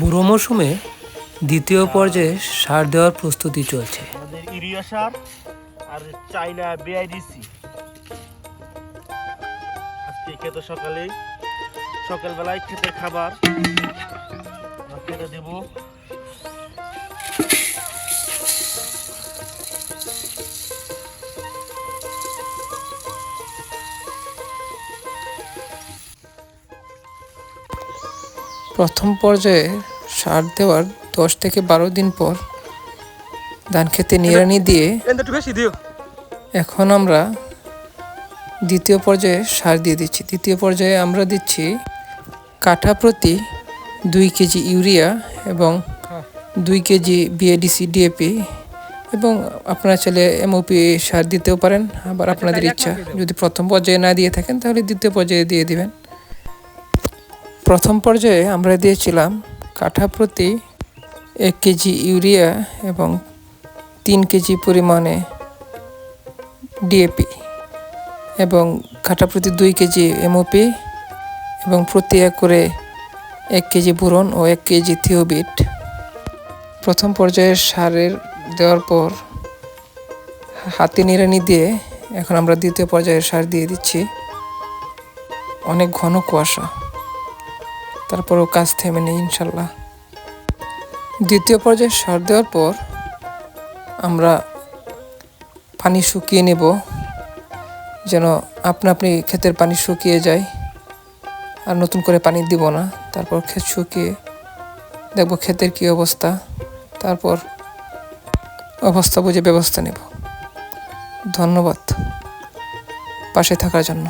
বুড়ো মৌসুমে দ্বিতীয় পর্যায়ে সার দেওয়ার প্রস্তুতি চলছে। সকালে ইউরিয়া সার আর চাইনা আজকে খেতে সকালেই, সকালবেলায় খেতে খাবার। খেতে দেব প্রথম পর্যায়ে সার দেওয়ার দশ থেকে বারো দিন পর ধান খেতে নিড়ানি দিয়ে এখন আমরা দ্বিতীয় পর্যায়ে সার দিয়ে দিচ্ছি। দ্বিতীয় পর্যায়ে আমরা দিচ্ছি কাঠা প্রতি দুই কেজি ইউরিয়া এবং দুই কেজি বিএডিসি ডিএপি এবং আপনারা চাইলে এমওপি সার দিতেও পারেন। আবার আপনাদের ইচ্ছা যদি প্রথম পর্যায়ে না দিয়ে থাকেন তাহলে দ্বিতীয় পর্যায়ে দিয়ে দিবেন। প্রথম পর্যায়ে আমরা দিয়েছিলাম কাঠা প্রতি এক কেজি ইউরিয়া এবং তিন কেজি পরিমাণে ডিএপি এবং কাঠা প্রতি দুই কেজি এমওপি এবং প্রতি একরে এক কেজি বুরন ও এক কেজি থিওবিট। প্রথম পর্যায়ে সারের দেওয়ার পর হাতে নিড়ানি দিয়ে এখন আমরা দ্বিতীয় পর্যায়ে সার দিয়ে দিচ্ছি। অনেক ঘন কুয়াশা। তারপরেও কাজ থেমে নেই, ইনশাল্লাহ। দ্বিতীয় পর্যায়ে সার দেওয়ার পর আমরা পানি শুকিয়ে নেব, যেন আপনা আপনি ক্ষেতের পানি শুকিয়ে যায়, আর নতুন করে পানি দিব না। তারপর ক্ষেত শুকিয়ে দেখব ক্ষেতের কী অবস্থা, তারপর অবস্থা বুঝে ব্যবস্থা নেব। ধন্যবাদ। পাশে থাকার জন্য।